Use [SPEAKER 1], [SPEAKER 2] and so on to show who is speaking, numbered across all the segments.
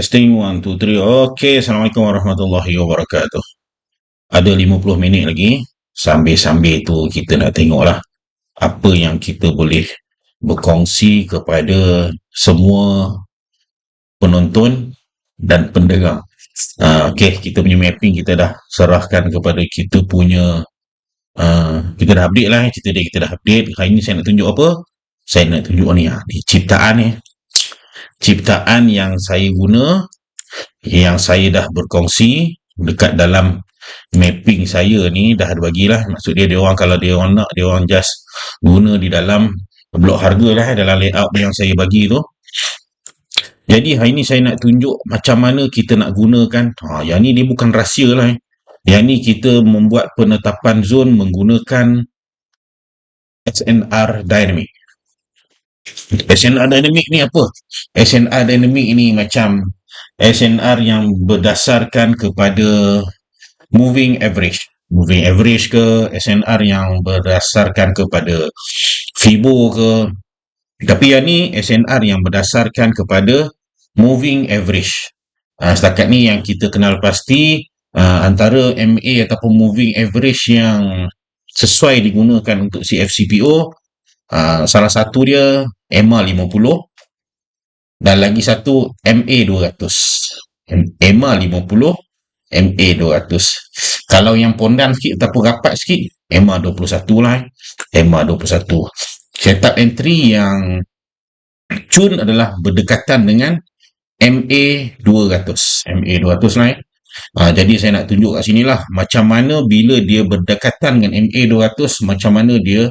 [SPEAKER 1] Testing 1, 2, 3. Okey, Assalamualaikum warahmatullahi wabarakatuh. Ada 50 minit lagi. Sambil-sambil tu kita nak tengok lah apa yang kita boleh berkongsi kepada semua penonton dan pendengar. Uh, Okey, kita punya mapping kita dah serahkan kepada kita punya uh, kita dah update lah. Kita dah, kita dah update. Hari ni saya nak tunjuk apa? Saya nak tunjuk ni. ah, Ni ciptaan ni ciptaan yang saya guna yang saya dah berkongsi dekat dalam mapping saya ni dah bagilah. Maksud dia dia orang kalau dia orang nak dia orang just guna di dalam blok harga lah eh, dalam layout yang saya bagi tu. Jadi hari ni saya nak tunjuk macam mana kita nak gunakan. Ha, yang ni dia bukan rahsia lah eh. yang ni kita membuat penetapan zone menggunakan SNR Dynamic SNR Dynamic ni apa? SNR Dynamic ni macam SNR yang berdasarkan kepada moving average. Moving average ke, SNR yang berdasarkan kepada FIBO ke. Tapi yang ni SNR yang berdasarkan kepada moving average. Uh, setakat ni yang kita kenal pasti uh, antara MA ataupun moving average yang sesuai digunakan untuk CFCPO Uh, salah satu dia EMA 50 dan lagi satu MA 200. EMA 50, MA 200. Kalau yang pondan sikit ataupun rapat sikit, EMA 21 lah. EMA 21. Setup entry yang cun adalah berdekatan dengan MA 200. MA 200 lah. Eh. Ha, jadi saya nak tunjuk kat sini lah macam mana bila dia berdekatan dengan MA 200 macam mana dia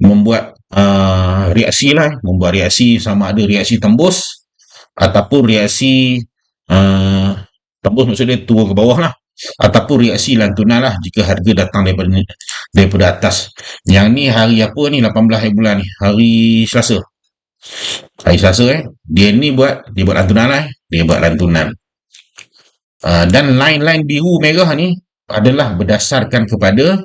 [SPEAKER 1] membuat uh, reaksi lah membuat reaksi sama ada reaksi tembus ataupun reaksi uh, tembus maksud dia turun ke bawah lah. Ataupun reaksi lantunan lah jika harga datang daripada daripada atas. Yang ni hari apa ni? 18 hari bulan ni. Hari selasa. Hari selasa eh. Dia ni buat dia buat lantunan lah eh. dia buat lantunan. Uh, dan line-line biru merah ni adalah berdasarkan kepada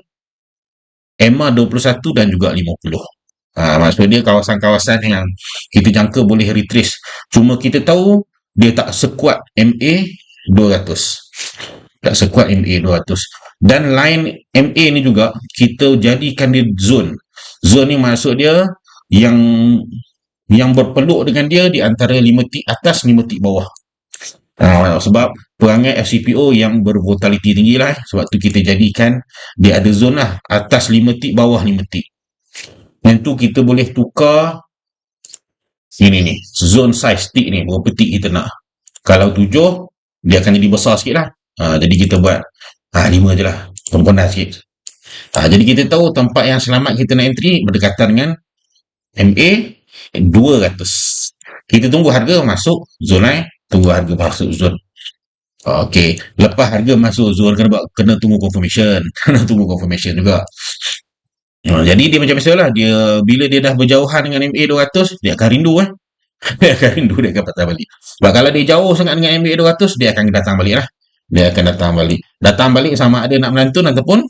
[SPEAKER 1] EMA 21 dan juga 50. Ha, maksud dia kawasan-kawasan yang kita jangka boleh retrace. Cuma kita tahu dia tak sekuat MA 200. Tak sekuat MA 200. Dan line MA ni juga kita jadikan dia zone. Zone ni maksud dia yang yang berpeluk dengan dia di antara 5 tik atas 5 tik bawah. Ha, sebab perangai FCPO yang bervolatility tinggi lah. Sebab tu kita jadikan dia ada zone lah. Atas 5 tik, bawah 5 tik. Yang tu kita boleh tukar ini ni. Zone size tik ni. Berapa tik kita nak. Kalau 7, dia akan jadi besar sikit lah. Ha, jadi kita buat ha, 5 je lah. Perempuan sikit. Ha, jadi kita tahu tempat yang selamat kita nak entry berdekatan dengan MA 200. Kita tunggu harga masuk zone lain tunggu harga masuk zone. Okey, lepas harga masuk zone kena buat kena tunggu confirmation, kena tunggu confirmation juga. Uh, jadi dia macam biasalah, dia bila dia dah berjauhan dengan MA 200, dia akan rindu eh. dia akan rindu dia akan patah balik. Sebab kalau dia jauh sangat dengan MA 200, dia akan datang balik lah. Dia akan datang balik. Datang balik sama ada nak melantun ataupun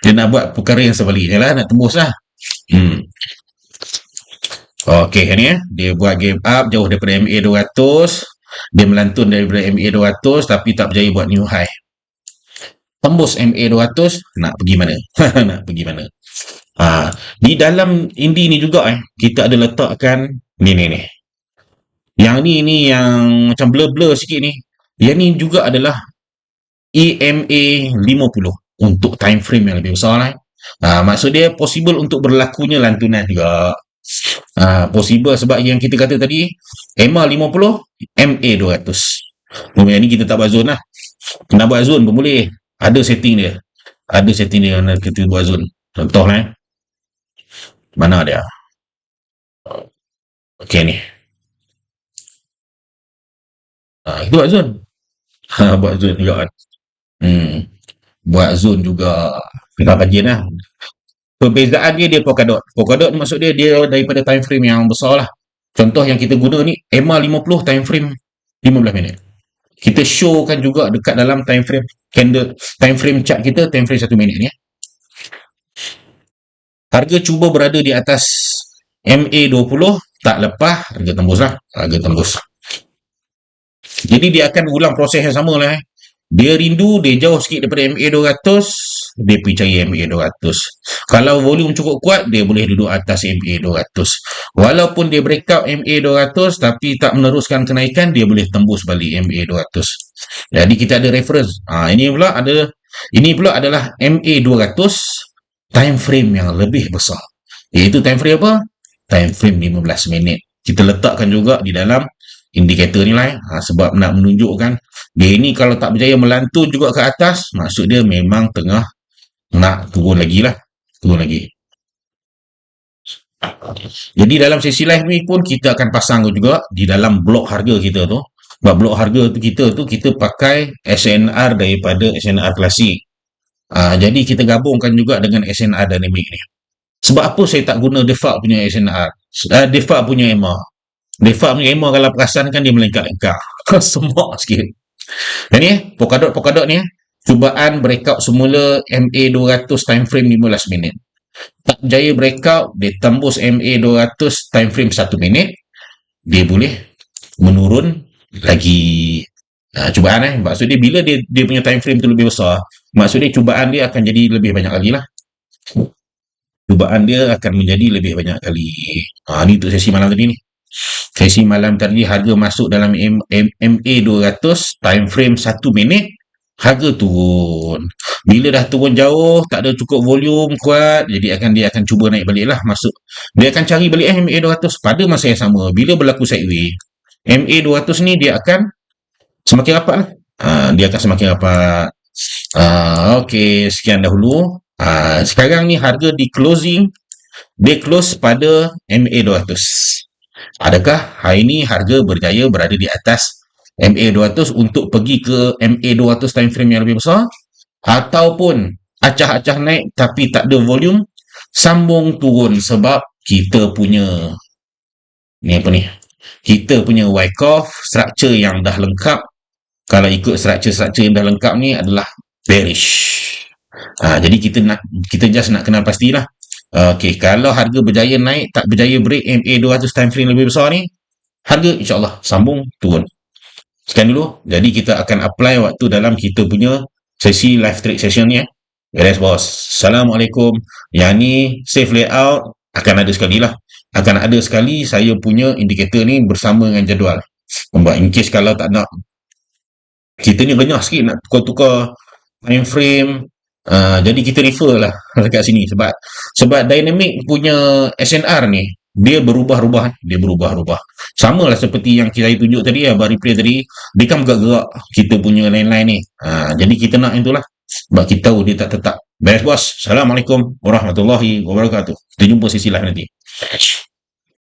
[SPEAKER 1] dia nak buat perkara yang sebaliknya lah, nak tembus lah. Hmm. Okey, ni eh. Dia buat game up jauh daripada MA 200 dia melantun daripada MA 200 tapi tak berjaya buat new high. Tembus MA 200 nak pergi mana? Nak pergi mana? Ha, di dalam indi ni juga eh kita ada letakkan ni ni ni. Yang ni ni yang macam blur-blur sikit ni. Yang ni juga adalah EMA 50 untuk time frame yang lebih besar lah eh. ha, maksud dia possible untuk berlakunya lantunan juga Ha, possible sebab yang kita kata tadi EMA 50 MA 200 Yang ni kita tak buat zone lah. Nak buat zone pun boleh. Ada setting dia. Ada setting dia yang kita buat zone. Contoh lah eh. Mana dia? Ok ni. Ha, Kita buat zone. Ha, Buat zone juga. Kan hmm. Buat zone juga. Kita kajian lah Perbezaan dia dia Polkadot. Polkadot ni maksud dia dia daripada time frame yang besar lah. Contoh yang kita guna ni EMA 50 time frame 15 minit. Kita showkan juga dekat dalam time frame candle time frame chart kita time frame 1 minit ni. Eh. Harga cuba berada di atas MA20 tak lepas harga tembus lah. Harga tembus. Jadi dia akan ulang proses yang sama lah eh. Dia rindu, dia jauh sikit daripada MA200, dia percaya MA200. Kalau volume cukup kuat, dia boleh duduk atas MA200. Walaupun dia break out MA200 tapi tak meneruskan kenaikan, dia boleh tembus balik MA200. Jadi kita ada reference. Ha, ini pula ada ini pula adalah MA200 time frame yang lebih besar. Iaitu time frame apa? Time frame 15 minit. Kita letakkan juga di dalam indikator ni lah ha, sebab nak menunjukkan dia ni kalau tak berjaya melantun juga ke atas maksud dia memang tengah nak turun lagi lah. Turun lagi. Jadi dalam sesi live ni pun kita akan pasang juga di dalam blok harga kita tu. Sebab blok harga tu kita tu kita pakai SNR daripada SNR klasik ha, jadi kita gabungkan juga dengan SNR dynamic ni. Sebab apa saya tak guna default punya SNR uh, default punya EMA Default punya emo kalau perasan kan dia melengkak-lengkak. Semak sikit. Dan ni, Polkadot-Polkadot ni, cubaan breakout semula MA 200 time frame 15 minit. Tak jaya breakout, dia tembus MA 200 time frame 1 minit, dia boleh menurun lagi uh, cubaan eh. Maksud dia bila dia, dia punya time frame tu lebih besar, maksud dia cubaan dia akan jadi lebih banyak lagi lah. Cubaan dia akan menjadi lebih banyak kali. Ha, ni untuk sesi malam tadi ni. Sesi malam tadi harga masuk dalam M, M, MA 200 time frame 1 minit harga turun. Bila dah turun jauh, tak ada cukup volume kuat, jadi akan dia akan cuba naik balik lah masuk. Dia akan cari balik eh, MA 200 pada masa yang sama. Bila berlaku sideway, MA 200 ni dia akan semakin rapat lah. Ha, dia akan semakin rapat. Ha, Okey, sekian dahulu. Ha, sekarang ni harga di closing, dia close pada MA 200. Adakah hari ini harga berjaya berada di atas MA200 untuk pergi ke MA200 time frame yang lebih besar ataupun acah-acah naik tapi tak ada volume sambung turun sebab kita punya ni apa ni? Kita punya Wyckoff structure yang dah lengkap. Kalau ikut structure-structure yang dah lengkap ni adalah bearish. Ha, jadi kita nak kita just nak kenal pastilah. Okey, kalau harga berjaya naik, tak berjaya break MA 200 time frame lebih besar ni, harga insyaAllah sambung turun. Sekian dulu. Jadi kita akan apply waktu dalam kita punya sesi live trade session ni. Eh. Yes. Assalamualaikum. Yang ni safe layout akan ada sekali lah. Akan ada sekali saya punya indikator ni bersama dengan jadual. Sebab in case kalau tak nak kita ni banyak sikit nak tukar-tukar time frame Uh, jadi kita refer lah dekat sini sebab sebab dynamic punya SNR ni dia berubah-ubah dia berubah-ubah. Sama lah seperti yang kita tunjuk tadi abang replay tadi dia kan bergerak kita punya line-line ni. Uh, jadi kita nak itulah. Sebab kita tahu dia tak tetap. Best bos. Assalamualaikum warahmatullahi wabarakatuh. Kita jumpa sisi live nanti